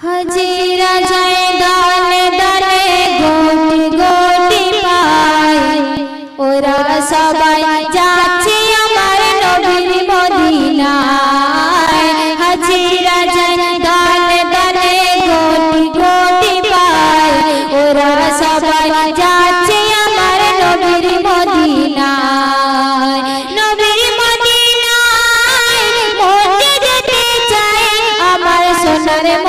হাজিরা যায়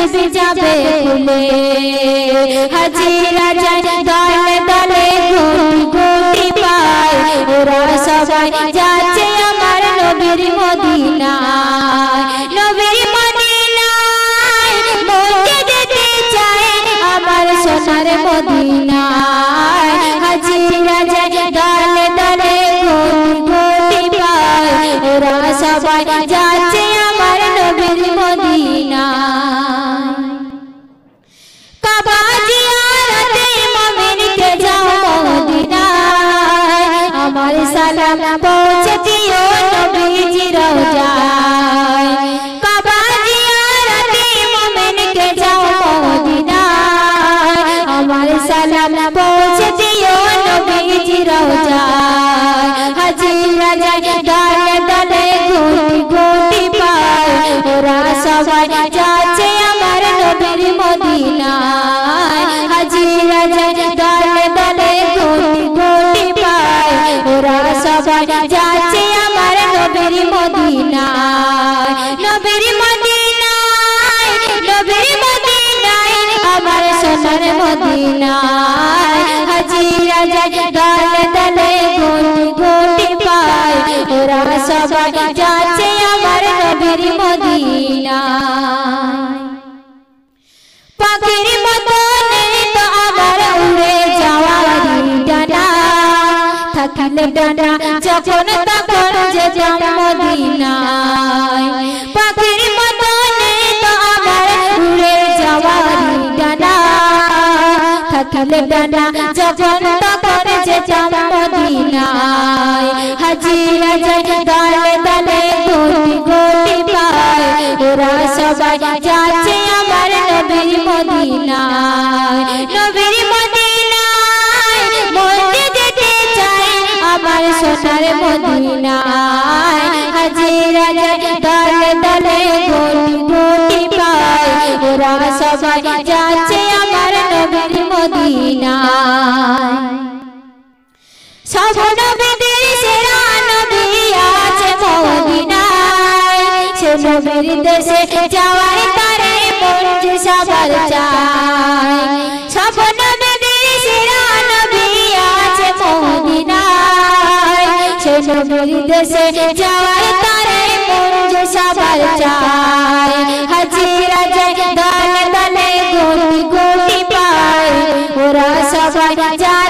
সবার যাবে খুলে। হাজিরা যায় দলে দলে গুটি গুটি পায়। ওরা সবাই যাচ্ছে আমার নবীর মদিনায়। নবীর মদিনায় মধ্যে যেতে চায় আমার সোনার মদিনায়। সালাম পৌঁছে দিও নবীজি রওজায় কাবা জিয়ারতে মুমিনকে যাও মদিনায় আমার সালাম পৌঁছে দিও নবীজি রওজায় সোনার মদিনায় হাজিরা যায় দলে দলে গুটি গুটি পায়। ওরা সবাই যাচ্ছে আমার নবীর মদিনায়। পাখির মতনে তো আমার উড়ে যাওয়ার ডানা থাকলে ডানা যখন তখন যে মদিনায়। থাকলে ডানা যখন তখন যে মদিনায় হাজিরা যায় দলে দলে গোটি গোটি পায়। ওরা সবাই যাচ্ছে আমার নবীর মদিনায়। নবীর মদিনায় মধ্যে যেতে চাই আমার সোনার মদিনায়। হাজিরা যায় দলে দলে গোটি গোটি পায়। ওরা সবাই যাচ্ছে মদিনায়। সব নবীদের সেরা নবী আছে মদিনায়। সে নবীর দেশে যাওয়ার তারে মন সবার চায়। সব নবীদের সেরা নবী আছে মদিনায়। সে নবীর দেশে যাওয়ার তারে যে সবার চায়। সবাই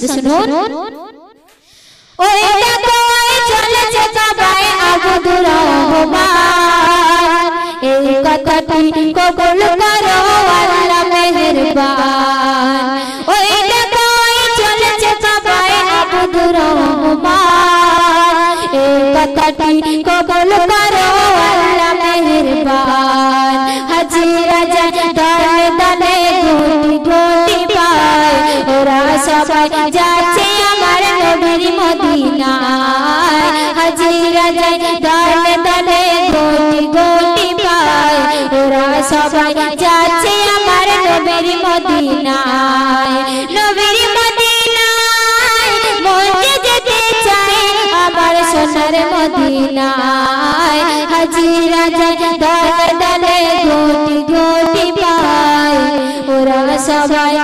শুনতে শুনুন। ওই দেখো চলেছে কাবায় আবুদুর রহমান। এই কথাটি কবুল করো আল্লাহ মেহেরবান। ওই দেখো চলেছে কাবায় আবুদুর রহমান। এই কথাটি কবুল সবাই যাচ্ছে আমার নবীর মদিনায়। হাজিরা যায় দলে দলে সবাই যাচ্ছে আমার নবীর মদিনায়। নবীর মদিনায় মনে যেতে চাই আমার সোনার মদিনায়। হাজিরা যায় দলে দলে গোটি গোটি পায়। ওরা সবাই